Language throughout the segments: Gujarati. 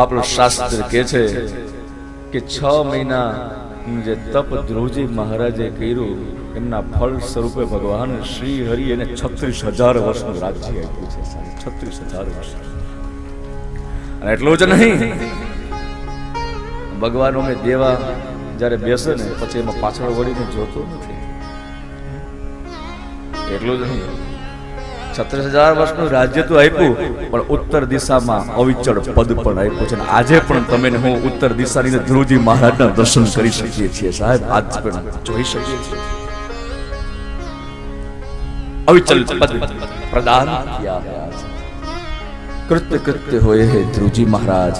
આપણું શાસ્ત્ર કહે છે કે છ મહિના જે તપ ધ્રુવજી મહારાજે કર્યું, એમના ફળ સ્વરૂપે ભગવાન શ્રી હરિ એને છત્રીસ હજાર વર્ષનું રાજ્ય આપ્યું છે છત્રીસ હજાર વર્ષ. અને એટલું જ નહીં, ભગવાન અમે દેવા જ્યારે બેસે ને પછી એમાં પાછળ વળીને જોતો નથી. એટલું જ નહીં. છત્રીસ હજાર વર્ષનું રાજ્ય તો આપ્યું પણ ઉત્તર દિશામાં અવિચળ પદ પણ આપ્યું છે અને આજે પણ તમે ને હું ઉત્તર દિશાની અંદર ધ્રુવજી મહારાજના દર્શન કરી શકીએ છીએ સાહેબ આજ પણ જોઈ શકીએ છીએ અવિચલ પદ પ્રદાન किया है आज कृत्य कृत्य हुए हैं ध्रुवजी महाराज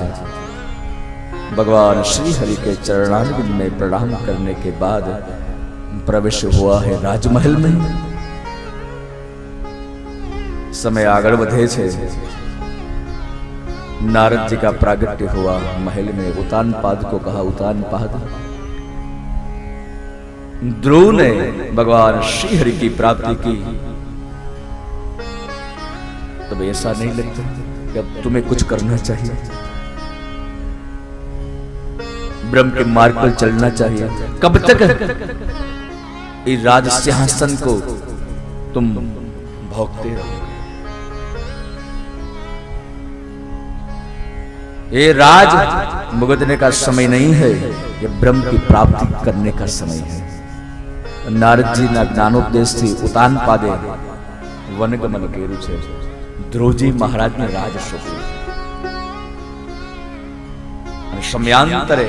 भगवान श्री हरि के चरणारविंद में प्रणाम करने के बाद प्रवेश हुआ है राजमहल में समय आगे छे। नारद जी का प्रागट्य हुआ महल में उतान पाद को कहा, उतान पाद। ध्रुव ने भगवान श्री हरि की प्राप्ति की। तब ऐसा नहीं लगता कि अब तुम्हें कुछ करना चाहिए। ब्रह्म के मार्ग पर चलना चाहिए। कब तक? इस राज सिंहासन को तुम भोगते रहो। ये राज भुगतने का समय नहीं है ये ब्रह्म की प्राप्ति करने का समय है નારદ ના જ્ઞાનોપદેશથી ઉતાન પાદે વનગમન કર્યું છે ધ્રુવજી મહારાજને રાજ સોંપ્યું અને સમયાંતરે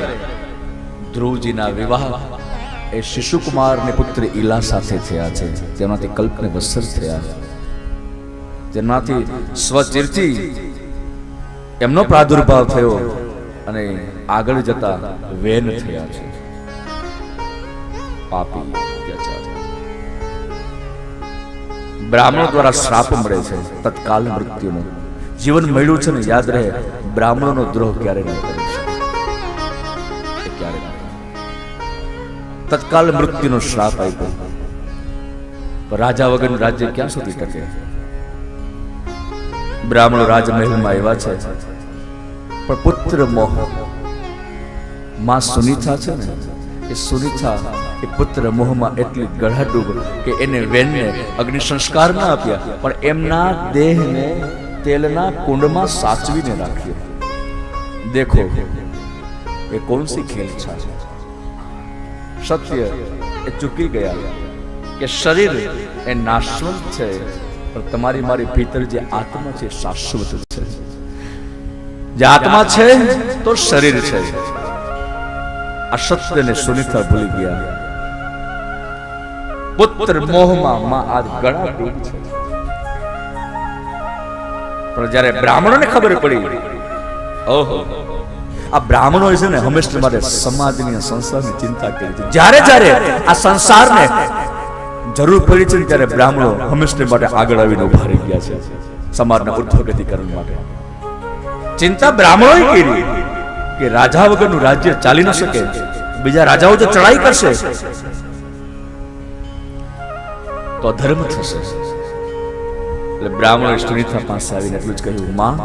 ધ્રુવજીના વિવાહ એ શિશુકુમાર ને પુત્ર ઈલા સાથે થયા છે તેમાંથી કલ્પને વત્સર થયા તેમાંથી સ્વચિરથી એમનો પ્રાદુર્ભાવ થયો અને આગળ જતા વેન થયા છે. પાપી બ્રાહ્મણો દ્વારા શ્રાપ મળે છે તત્કાલ મૃત્યુનો. જીવન મળ્યું છે ને યાદ રહે બ્રાહ્મણોનો દ્રોહ ક્યારે ન કરે ક્યારે તત્કાલ મૃત્યુનો શ્રાપ આપ્યો. રાજા વગરનું રાજ્ય ક્યાં સુધી ટકે? બ્રાહ્મણો રાજમહેલમાં આવ્યા છે. પણ પુત્ર મોહ, માં સુનિતા છે ને, એ સુનિતા એ પુત્ર મોહમાં એટલી ગળાડૂબ કે એને વેનને અગ્નિ સંસ્કાર ના આપ્યા, પણ એમના દેહને તેલના કુંડમાં સાચવીને રાખ્યો. દેખો, એ કોણ સી છે? સત્ય, એ ચૂકી ગયા કે શરીર એ નાશવંત છે. પણ તમારી મારી ભીતર જે આત્મા છે શાશ્વત છે. જે આત્મા છે તો શરીર છે. આ સત્યને સુનિતા ભૂલી ગયા. પુત્ર મોહમાં માં આજ ગળા ડૂબ છે. પણ જ્યારે બ્રાહ્મણોને ખબર પડી ઓહો. આ બ્રાહ્મણો છે ને હંમેશા માટે સમાજની સંસારની ચિંતા કરી છે જ્યારે જ્યારે આ સંસારને જરૂર પડી છે ત્યારે બ્રાહ્મણો હંમેશા માટે આગળ આવીને ઊભા રહી ગયા છે, સમાજના ઉદ્ધોગતિકરણ માટે. ચિંતા બ્રાહ્મણોએ કરી કે રાજા વગરનું રાજ્ય ચાલી ન શકે, બીજા રાજાઓ જો ચડાઈ કરશે, તો અધર્મ થશે. એટલે બ્રાહ્મણ સુનિતા પાસે આવીને એટલું જ કહ્યું, માં,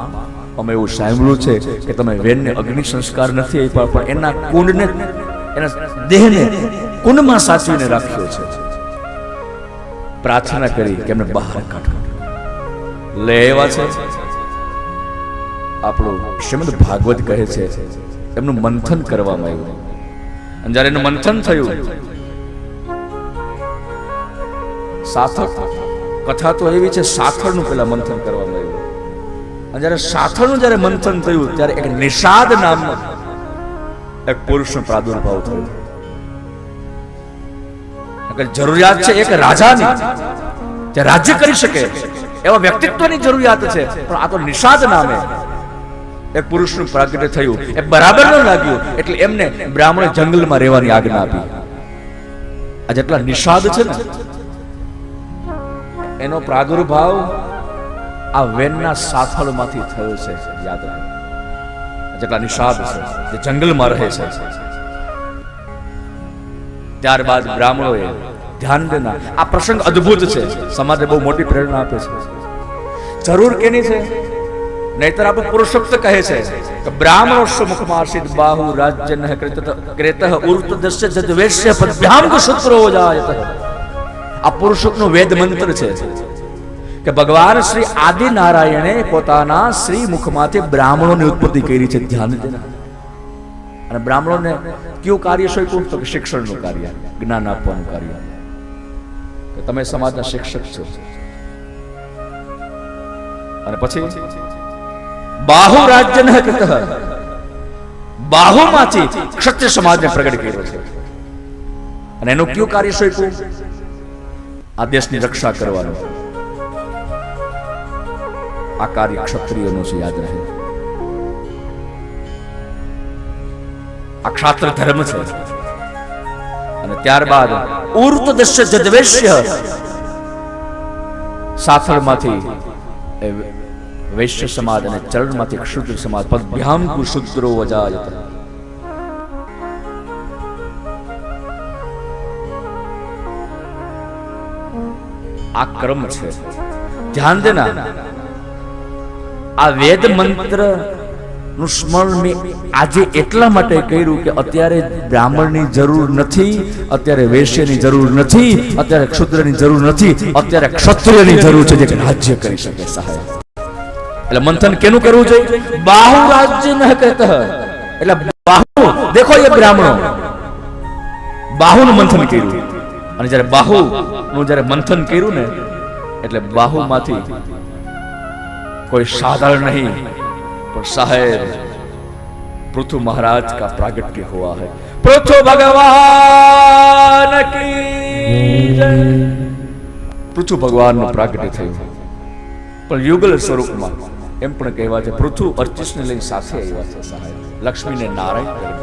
અમે એવું સાંભળ્યું છે કે તમે વેનને અગ્નિ સંસ્કાર નથી આપ્યા, પણ એના કુંડને, એના દેહને કુંડમાં સાચવીને રાખ્યો છે. પ્રાર્થના કરી કે એમને બહાર કાઢો. લે એવા છે? આપણું શ્રીમદ ભાગવત કહે છે, એમનું મંથન કરવામાં આવ્યું. અને જ્યારે એનું મંથન થયું સાથક કથા તો એવી છે, સાથળનું પેલા મંથન કરવામાં આવ્યું. અને જ્યારે સાથળનું જ્યારે મંથન થયું, ત્યારે એક નિષાદ નામનો એક પુરુષનો પ્રાદુર્ભાવ થયો. જરૂરિયાત છે એક રાજાની, જે રાજ્ય કરી શકે, એવા વ્યક્તિત્વની જરૂરિયાત છે, પણ આ તો નિષાદ નામે એક પુરુષનું પ્રાગટ્ય થયું એ બરાબર ન લાગ્યું, એટલે એમને બ્રાહ્મણે જંગલમાં રહેવાની આજ્ઞા આપી. આ જેટલા નિષાદ છે ને, એનો પ્રાદુર્ભાવ આ વેનના સાથળમાંથી થયો છે, યાદ રાખો. જેટલા નિષાદ છે, જે જંગલમાં રહે છે. ત્યારબાદ બ્રાહ્મણોએ ધ્યાન દેના આ પ્રસંગ અદ્ભુત છે. સમાજે બહુ મોટી પ્રેરણા આપે છે. જરૂર કેની છે? નહીતર આપણે પુરુષોક્ત કહે છે કે બ્રાહ્મણોસ્ય મુખમાસિત બાહુ રાજ્ય ન કૃત કૃત ઉર્ત દસ્ય જદવેશ્ય પદ્ભ્યામ ક સૂત્રો જાયત. આ પુરુષોક્તનો વેદ મંત્ર છે કે ભગવાન શ્રી આદિ નારાયણે પોતાના શ્રી મુખમાંથી બ્રાહ્મણોની ઉત્પત્તિ કરી છે. ધ્યાન દેના અને બ્રાહ્મણોને કયું કાર્ય સોંપ્યું તો કે શિક્ષણનું કાર્ય, જ્ઞાન આપવાનું કાર્ય. કે તમે સમાજના શિક્ષક છો. અને પછી, બાહુ રાજ્ય ન કૃત બાહુમાંથી ક્ષત્રિય સમાજને પ્રગટ કર્યો છે. અને એનું કયું કાર્ય સોંપ્યું આ દેશની રક્ષા કરવાનું. આ કાર્ય ક્ષત્રિયનું છે, યાદ રહે આ ક્ષાત્ર ધર્મ છે. અને ત્યારબાદ ઉર્ત દશ્ય જદવેશ્ય સાથળમાંથી વૈશ્ય સમાજ અને ચરણમાંથી ક્ષુદ્ર સમાજ પદભ્યામ કુશુદ્રો વજાયત. આ ક્રમ છે. ધ્યાન દેના. આ વેદ મંત્ર નું સ્મરણ મેં આજે એટલા માટે કર્યું કે અત્યારે બ્રાહ્મણની જરૂર નથી, અત્યારે વૈશ્યની જરૂર નથી, અત્યારે ક્ષુદ્રની જરૂર નથી, અત્યારે ક્ષત્રિયની જરૂર છે જે રાજ્ય કરી શકે સહાય. એટલે મંથન કેનું કરવું જોઈએ? બાહુ રાજ્ય ન કહેતા એટલે બાહુ, દેખો એ બ્રાહ્મણો. બાહુનું મંથન કર્યું. અને જ્યારે બાહુ નું જ્યારે મંથન કર્યું ને, એટલે બાહુ માંથી કોઈ સાધારણ નહીં. पर साहेब पृथु महाराज का प्रागट्य हुआ है पृथु भगवान की जय પૃથુ ભગવાનનું પ્રાગટ્ય થયું પણ યુગલ સ્વરૂપમાં એમ પણ કહેવા છે પૃથુ અર્ચિસને લઈને સાથે આવ્યા છે સહાય લક્ષ્મીને નારાયણ કરી